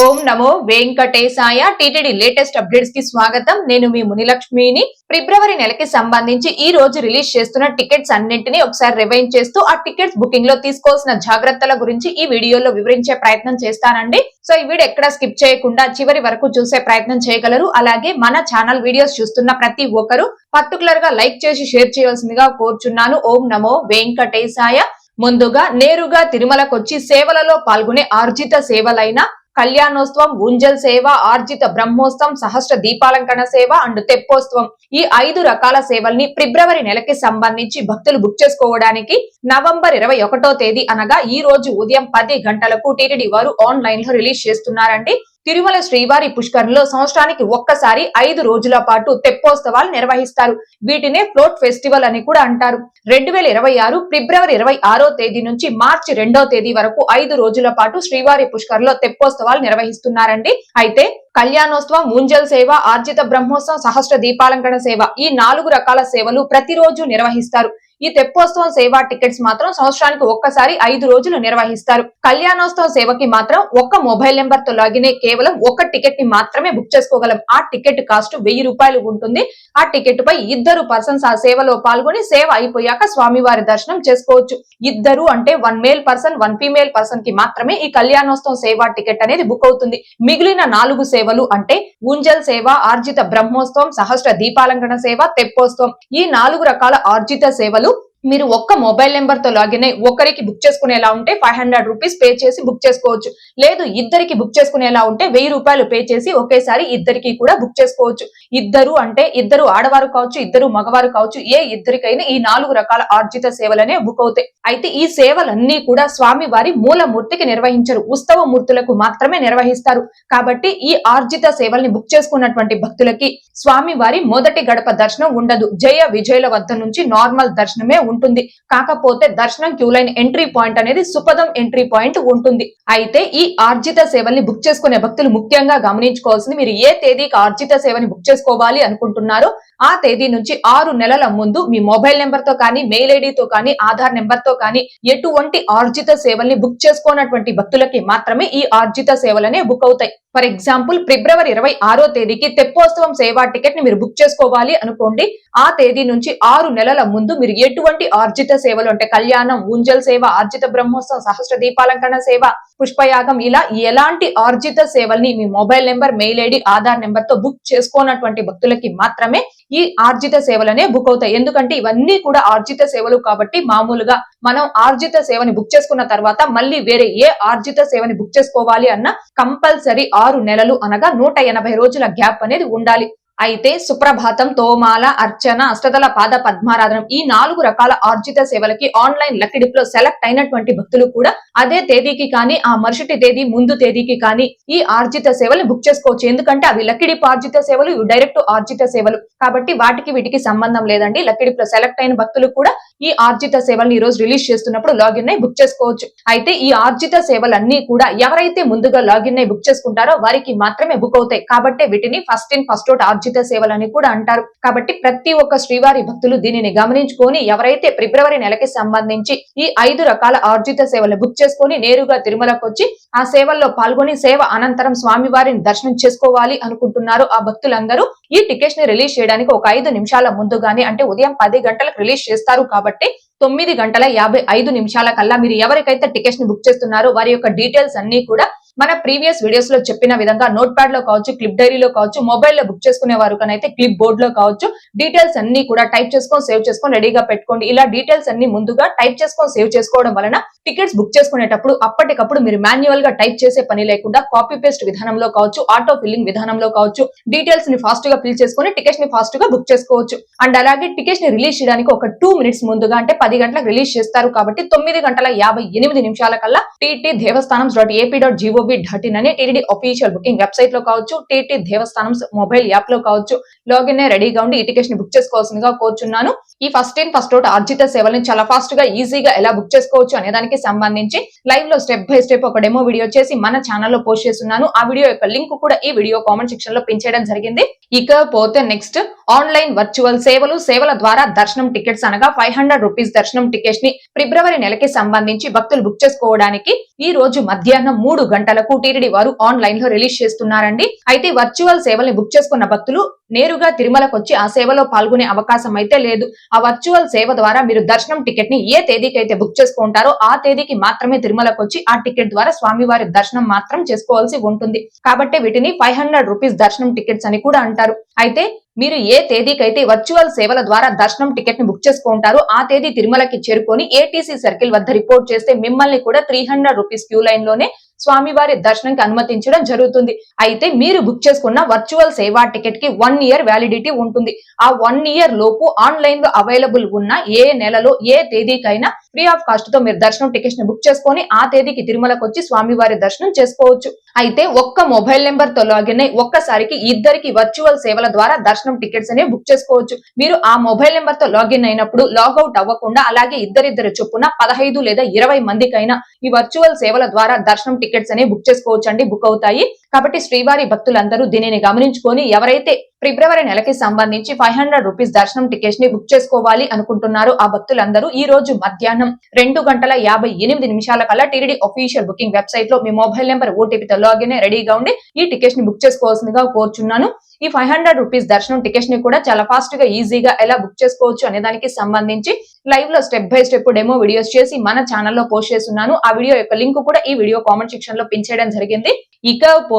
ఓం నమో వెంకటేశాయ. TTD latest అప్డేట్స్కి స్వాగతం. నేను మీ మునిలక్ష్మిని. ఫిబ్రవరి నెలకి సంబంధించి ఈ రోజు రిలీజ్ చేస్తున్న టికెట్స్ అన్నింటినీ ఒకసారి రివైన్ చేస్తూ ఆ టికెట్స్ బుకింగ్లో తీసుకోవాల్సిన జాగ్రత్తల గురించి ఈ వీడియోలో వివరించే ప్రయత్నం చేస్తానండి. సో ఈ వీడియో ఎక్కడ స్కిప్ చేయకుండా చివరి వరకు చూసే ప్రయత్నం చేయగలరు. అలాగే మన ఛానల్ వీడియోస్ చూస్తున్న ప్రతి ఒక్కరు పర్టికులర్గా లైక్ చేసి షేర్ చేయాల్సిందిగా కోరుచున్నాను. ఓం నమో వెంకటేశాయ. ముందుగా నేరుగా తిరుమలకొచ్చి సేవలలో పాల్గొనే ఆర్జిత సేవలైన కళ్యాణోత్సవం గుంజల్ సేవ ఆర్జిత బ్రహ్మోత్సవం సహస్ర దీపాలంకరణ సేవ అండ్ తెప్పోత్సవం. ఈ ఐదు రకాల సేవల్ని ఫిబ్రవరి నెలకి సంబంధించి భక్తులు బుక్ చేసుకోవడానికి నవంబర్ ఇరవై ఒకటో తేదీ అనగా ఈ రోజు ఉదయం పది గంటలకు టీటీడీ వారు ఆన్లైన్లో రిలీజ్ చేస్తున్నారండి. తిరుమల శ్రీవారి పుష్కరంలో సంవత్సరానికి ఒక్కసారి ఐదు రోజుల పాటు తెప్పోత్సవాలు నిర్వహిస్తారు. వీటినే ఫ్లోట్ ఫెస్టివల్ అని కూడా అంటారు. రెండు వేల ఇరవై ఆరు ఫిబ్రవరి ఇరవై ఆరో తేదీ నుంచి మార్చి రెండో తేదీ వరకు ఐదు రోజుల పాటు శ్రీవారి పుష్కర్లో తెప్పోత్సవాలు నిర్వహిస్తున్నారండి. అయితే కళ్యాణోత్సవం ముంజల్ సేవ ఆర్జిత బ్రహ్మోత్సవం సహస్ర దీపాలంకరణ సేవ ఈ నాలుగు రకాల సేవలు ప్రతిరోజు నిర్వహిస్తారు. ఈ తెప్పోత్సవం సేవ టికెట్స్ మాత్రం సంవత్సరానికి ఒక్కసారి ఐదు రోజులు నిర్వహిస్తారు. కళ్యాణోత్సవం సేవకి మాత్రం ఒక్క మొబైల్ నెంబర్తో లాగిన్ కేవలం ఒక టికెట్ని మాత్రమే బుక్ చేసుకోగలం. ఆ టికెట్ కాస్ట్ వెయ్యి రూపాయలు ఉంటుంది. ఆ టికెట్ పై ఇద్దరు పర్సన్స్ ఆ సేవలో పాల్గొని సేవ అయిపోయాక స్వామివారి దర్శనం చేసుకోవచ్చు. ఇద్దరు అంటే one male person one female పర్సన్కి మాత్రమే ఈ కళ్యాణోత్సవం సేవ టికెట్ అనేది బుక్ అవుతుంది. మిగిలిన నాలుగు సేవలు అంటే ఉంజల్ సేవ ఆర్జిత బ్రహ్మోత్సవం సహస్ర దీపాలంకరణ సేవ తెప్పోత్సవం. ఈ నాలుగు రకాల ఆర్జిత సేవలు మీరు ఒక్క మొబైల్ నెంబర్తో లాగిన్ అయి ఒకరికి బుక్ చేసుకునేలా ఉంటే ఫైవ్ హండ్రెడ్ రూపీస్ పే చేసి బుక్ చేసుకోవచ్చు. లేదు ఇద్దరికి బుక్ చేసుకునేలా ఉంటే వెయ్యి రూపాయలు పే చేసి ఒకేసారి ఇద్దరికి కూడా బుక్ చేసుకోవచ్చు. ఇద్దరు అంటే ఇద్దరు ఆడవారు కావచ్చు ఇద్దరు మగవారు కావచ్చు ఏ ఇద్దరికైనా ఈ నాలుగు రకాల ఆర్జిత సేవలనే బుక్ అవుతాయి. అయితే ఈ సేవలన్నీ కూడా స్వామి వారి మూలమూర్తికి నిర్వహించరు. ఉత్సవ మూర్తులకు మాత్రమే నిర్వహిస్తారు. కాబట్టి ఈ ఆర్జిత సేవల్ని బుక్ చేసుకున్నటువంటి భక్తులకి స్వామి వారి మొదటి గడప దర్శనం ఉండదు. జయ విజయుల వద్ద నుంచి నార్మల్ దర్శనమే ఉంటుంది. కాకపోతే దర్శనం క్యూ లైన్ ఎంట్రీ పాయింట్ అనేది సుపదం ఎంట్రీ పాయింట్ ఉంటుంది. అయితే ఈ ఆర్జిత సేవల్ని బుక్ చేసుకునే భక్తులు ముఖ్యంగా గమనించుకోవాల్సింది మీరు ఏ తేదీకి ఆర్జిత సేవని బుక్ చేసుకోవాలి అనుకుంటున్నారో ఆ తేదీ నుంచి ఆరు నెలల ముందు మీ మొబైల్ నెంబర్తో కానీ మెయిల్ ఐడితో కానీ ఆధార్ నెంబర్తో కానీ ఎటువంటి ఆర్జిత సేవల్ని బుక్ చేసుకోనటువంటి భక్తులకి మాత్రమే ఈ ఆర్జిత సేవలనే బుక్ అవుతాయి. ఫర్ ఎగ్జాంపుల్ ఫిబ్రవరి ఇరవై ఆరో తేదీకి తెప్పోత్సవం సేవా టికెట్ని మీరు బుక్ చేసుకోవాలి అనుకోండి. ఆ తేదీ నుంచి ఆరు నెలల ముందు మీరు ఎటువంటి ఆర్జిత సేవలు అంటే కళ్యాణం ఉంజల్ సేవ ఆర్జిత బ్రహ్మోత్సవం సహస్ర దీపాలంకరణ సేవ పుష్పయాగం ఇలా ఎలాంటి ఆర్జిత సేవల్ని మీ mobile number mail ID Aadhaar నెంబర్తో బుక్ చేసుకోనటువంటి భక్తులకి మాత్రమే ఈ ఆర్జిత సేవలనే బుక్ అవుతాయి. ఎందుకంటే ఇవన్నీ కూడా ఆర్జిత సేవలు కాబట్టి మామూలుగా మనం ఆర్జిత సేవని బుక్ చేసుకున్న తర్వాత మళ్ళీ వేరే ఏ ఆర్జిత సేవని బుక్ చేసుకోవాలి అన్న కంపల్సరీ ఆరు నెలలు అనగా నూట ఎనభై రోజుల గ్యాప్ అనేది ఉండాలి. అయితే సుప్రభాతం తోమాల అర్చన అష్టదల పాద పద్మారాధనం ఈ నాలుగు రకాల ఆర్జిత సేవలకి ఆన్లైన్ లక్కిడిప్లో సెలెక్ట్ అయినటువంటి భక్తులు కూడా అదే తేదీకి కానీ ఆ మరుసటి తేదీ ముందు తేదీకి కానీ ఈ ఆర్జిత సేవలు బుక్ చేసుకోవచ్చు. ఎందుకంటే అవి లక్కిడిప్ ఆర్జిత సేవలు ఇవి డైరెక్ట్ ఆర్జిత సేవలు. కాబట్టి వాటికి వీటికి సంబంధం లేదండి. లక్కిడిప్లో సెలెక్ట్ అయిన భక్తులు కూడా ఈ ఆర్జిత సేవలను ఈ రోజు రిలీజ్ చేస్తున్నప్పుడు లాగిన్ అయి బుక్ చేసుకోవచ్చు. అయితే ఈ ఆర్జిత సేవలన్నీ కూడా ఎవరైతే ముందుగా లాగిన్ అయి బుక్ చేసుకుంటారో వారికి మాత్రమే బుక్ అవుతాయి. కాబట్టి వీటిని ఫస్ట్ ఇన్ ఫస్ట్ అవుట్ ఆర్జిత ఉచిత అని కూడా అంటారు. కాబట్టి ప్రతి ఒక్క శ్రీవారి భక్తులు దీనిని గమనించుకొని ఎవరైతే ఫిబ్రవరి నెలకి సంబంధించి ఈ ఐదు రకాల ఆర్జిత సేవలు బుక్ చేసుకొని నేరుగా తిరుమలకు వచ్చి ఆ సేవల్లో పాల్గొని సేవ అనంతరం స్వామివారిని దర్శనం చేసుకోవాలి అనుకుంటున్నారు ఆ భక్తులందరూ ఈ టికెట్స్ని రిలీజ్ చేయడానికి ఒక ఐదు నిమిషాల ముందుగానే అంటే ఉదయం పది గంటలకు రిలీజ్ చేస్తారు కాబట్టి తొమ్మిది గంటల యాభై ఐదు నిమిషాల కల్లా మీరు ఎవరికైతే టికెట్స్ని బుక్ చేస్తున్నారో వారి యొక్క డీటెయిల్స్ అన్ని కూడా మన ప్రీవియస్ వీడియోస్లో చెప్పిన విధంగా నోట్ ప్యాడ్లో కావచ్చు క్లిప్ డైరీలో కావచ్చు మొబైల్లో బుక్ చేసుకునే వారు కనైతే క్లిప్ బోర్డ్లో కావచ్చు డీటెయిల్స్ అన్ని కూడా టైప్ చేసుకొని సేవ్ చేసుకొని రెడీగా పెట్టుకోండి. ఇలా డీటెయిల్స్ అన్ని ముందుగా టైప్ చేసుకొని సేవ్ చేసుకోవడం వలన టికెట్స్ బుక్ చేసుకునేటప్పుడు అప్పటికప్పుడు మీరు మాన్యువల్గా టైప్ చేసే పని లేకుండా కాపీ పేస్ట్ విధానంలో కావచ్చు ఆటో ఫిల్లింగ్ విధానంలో కావచ్చు డీటెయిల్స్ని ఫాస్ట్గా ఫిల్ చేసుకొని టికెట్స్ని ఫాస్ట్గా బుక్ చేసుకోవచ్చు. అండ్ అలాగే టికెట్స్ని రిలీజ్ చేయడానికి ఒక టూ మినిట్స్ ముందుగా అంటే పది గంటలకు రిలీజ్ చేస్తారు కాబట్టి తొమ్మిది గంటల యాభై ఎనిమిది నిమిషాల కల్లా TT Devasthanam dot AP dot GOV dot in అనే టీటీడీ అఫీషియల్ బుకింగ్ వెబ్సైట్లో కావచ్చు టీటీ దేవస్థానం మొబైల్ యాప్లో కావచ్చు. లాగిన్ రెడీగా ఉండి ఈ టికెట్ అప్లికేషన్ బుక్ చేసుకోవాల్సిందిగా కోరుచున్నాను. ఈ ఫస్ట్ ఇన్ ఫస్ట్ అవుట్ ఆర్జిత సేవల్ని చాలా ఫాస్ట్గా ఈజీగా ఎలా బుక్ చేసుకోవచ్చు అనే దానికి సంబంధించి లైవ్లో స్టెప్ బై స్టెప్ ఒక డెమో వీడియో చేసి మన ఛానల్లో పోస్ట్ చేస్తున్నాను. ఆ వీడియో యొక్క లింక్ కూడా ఈ వీడియో కామెంట్ సెక్షన్లో పెంచేయడం జరిగింది. ఇకపోతే నెక్స్ట్ ఆన్లైన్ వర్చువల్ సేవలు సేవల ద్వారా దర్శనం టికెట్స్ అనగా ఫైవ్ హండ్రెడ్ రూపీస్ దర్శనం టికెట్స్ని ఫిబ్రవరి నెలకి సంబంధించి భక్తులు బుక్ చేసుకోవడానికి ఈ రోజు మధ్యాహ్నం మూడు గంటలకు టీటీడీ వారు ఆన్లైన్లో రిలీజ్ చేస్తున్నారండి. అయితే వర్చువల్ సేవల్ని బుక్ చేసుకున్న భక్తులు నేరుగా తిరుమలకు వచ్చి ఆ సేవలో పాల్గొనే అవకాశం అయితే లేదు. ఆ వర్చువల్ సేవ ద్వారా మీరు దర్శనం టికెట్ని ఏ తేదీకి అయితే బుక్ చేసుకుంటారో ఆ తేదీకి మాత్రమే తిరుమలకొచ్చి ఆ టికెట్ ద్వారా స్వామివారి దర్శనం మాత్రం చేసుకోవాల్సి ఉంటుంది. కాబట్టి వీటిని ఫైవ్ హండ్రెడ్ రూపీస్ దర్శనం టికెట్స్ అని కూడా అంటారు. అయితే మీరు ఏ తేదీకైతే వర్చువల్ సేవల ద్వారా దర్శనం టికెట్ని బుక్ చేసుకుంటారో ఆ తేదీ తిరుమలకి చేరుకొని ఏటీసీ సర్కిల్ వద్ద రిపోర్ట్ చేస్తే మిమ్మల్ని కూడా త్రీ హండ్రెడ్ రూపీస్ క్యూ లైన్లోనే స్వామివారి దర్శనంకి అనుమతించడం జరుగుతుంది. అయితే మీరు బుక్ చేసుకున్న వర్చువల్ సేవా టికెట్కి వన్ ఇయర్ వ్యాలిడిటీ ఉంటుంది. ఆ వన్ ఇయర్ లోపు ఆన్లైన్లో అవైలబుల్ ఉన్న ఏ నెలలో ఏ తేదీకైనా ఫ్రీ ఆఫ్ కాస్ట్తో మీరు దర్శనం టికెట్ని బుక్ చేసుకొని ఆ తేదీకి తిరుమలకు వచ్చి స్వామివారి దర్శనం చేసుకోవచ్చు. అయితే ఒక్క మొబైల్ నెంబర్తో లాగిన్ అయి ఒక్కసారికి ఇద్దరికి వర్చువల్ సేవల ద్వారా దర్శనం టికెట్స్ అనేవి బుక్ చేసుకోవచ్చు. మీరు ఆ మొబైల్ నెంబర్తో లాగిన్ అయినప్పుడు లాగౌట్ అవ్వకుండా అలాగే ఇద్దరిద్దరు చొప్పున పదహైదు లేదా ఇరవై మందికైనా ఈ వర్చువల్ సేవల ద్వారా దర్శనం టికెట్స్ అనేవి బుక్ చేసుకోవచ్చు అండి బుక్ అవుతాయి. కాబట్టి శ్రీవారి భక్తులందరూ దీనిని గమనించుకొని ఎవరైతే ఫిబ్రవరి నెలకి సంబంధించి ఫైవ్ హండ్రెడ్ రూపీస్ దర్శనం టికెట్స్ని బుక్ చేసుకోవాలి అనుకుంటున్నారు ఆ భక్తులందరూ ఈ రోజు మధ్యాహ్నం రెండు గంటల యాభై ఎనిమిది నిమిషాల కల్లా టీడీ అఫీషియల్ బుకింగ్ వెబ్సైట్లో మీ మొబైల్ నెంబర్ ఓటీపీతో లాగిన్ రెడీగా ఉండి ఈ టికెట్స్ని బుక్ చేసుకోవాల్సిందిగా కోరుచున్నాను. ఈ ఫైవ్ హండ్రెడ్ రూపీస్ దర్శనం టికెట్స్ని కూడా చాలా ఫాస్ట్గా ఈజీగా ఎలా బుక్ చేసుకోవచ్చు అనే దానికి సంబంధించి లైవ్లో step by step demo videos చేసి మన ఛానల్లో పోస్ట్ చేస్తున్నాను. ఆ వీడియో యొక్క లింక్ కూడా ఈ వీడియో కామెంట్ సెక్షన్లో పిన్ చేయడం జరిగింది.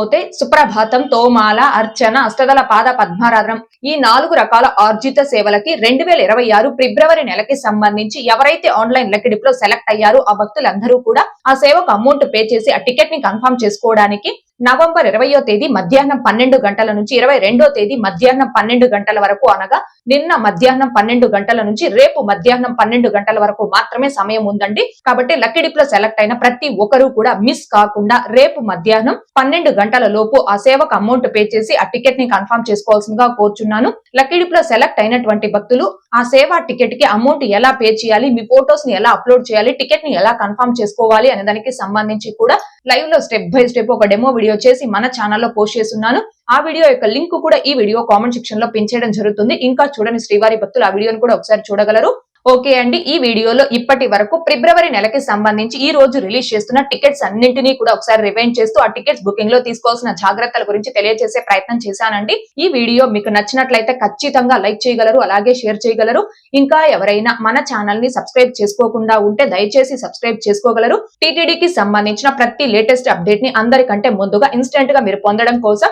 ఇకపోతే సుప్రభాతం తోమాల అర్చన అష్టదల పాద పద్మారాధనం ఈ నాలుగు రకాల ఆర్జిత సేవలకి రెండు వేల ఇరవై ఆరు ఫిబ్రవరి నెలకి సంబంధించి ఎవరైతే ఆన్లైన్ లెక్కడిప్లో సెలెక్ట్ అయ్యారో ఆ భక్తులందరూ కూడా ఆ సేవకు అమౌంట్ పే చేసి ఆ టికెట్ని కన్ఫర్మ్ చేసుకోవడానికి నవంబర్ ఇరవయో తేదీ మధ్యాహ్నం పన్నెండు గంటల నుంచి ఇరవై రెండో తేదీ మధ్యాహ్నం పన్నెండు గంటల వరకు అనగా నిన్న మధ్యాహ్నం పన్నెండు గంటల నుంచి రేపు మధ్యాహ్నం పన్నెండు గంటల వరకు మాత్రమే సమయం ఉందండి. కాబట్టి లక్కీ లో సెలెక్ట్ అయిన ప్రతి ఒక్కరూ కూడా మిస్ కాకుండా రేపు మధ్యాహ్నం పన్నెండు గంటల లోపు ఆ సేవకు అమౌంట్ పే చేసి ఆ టికెట్ని కన్ఫర్మ్ చేసుకోవాల్సిందిగా కోరుచున్నాను. లక్కీ లో సెలెక్ట్ అయినటువంటి భక్తులు ఆ సేవా టికెట్కి అమౌంట్ ఎలా పే చేయాలి మీ ఫోటోస్ని ఎలా అప్లోడ్ చేయాలి టికెట్ని ఎలా కన్ఫర్మ్ చేసుకోవాలి అనే దానికి సంబంధించి కూడా లైవ్లో స్టెప్ బై స్టెప్ ఒక డెమో వీడియో చేసి మన ఛానల్లో పోస్ట్ చేస్తున్నాను. ఆ వీడియో యొక్క లింక్ కూడా ఈ వీడియో కామెంట్ సెక్షన్లో పెంచేయడం జరుగుతుంది. ఇంకా చూడని శ్రీవారి భక్తులు ఆ వీడియోని కూడా ఒకసారి చూడగలరు. ఓకే అండి ఈ వీడియోలో ఇప్పటి వరకు ఫిబ్రవరి నెలకి సంబంధించి ఈ రోజు రిలీజ్ చేస్తున్న టికెట్స్ అన్నింటినీ కూడా ఒకసారి రివైండ్ చేస్తూ ఆ టికెట్స్ బుకింగ్లో తీసుకోవాల్సిన జాగ్రత్తల గురించి తెలియజేసే ప్రయత్నం చేశానండి. ఈ వీడియో మీకు నచ్చినట్లయితే ఖచ్చితంగా లైక్ చేయగలరు అలాగే షేర్ చేయగలరు. ఇంకా ఎవరైనా మన ఛానల్ని సబ్స్క్రైబ్ చేసుకోకుండా ఉంటే దయచేసి సబ్స్క్రైబ్ చేసుకోగలరు. టీటీడీకి సంబంధించిన ప్రతి లేటెస్ట్ అప్డేట్ని అందరికంటే ముందుగా ఇన్స్టెంట్గా మీరు పొందడం కోసం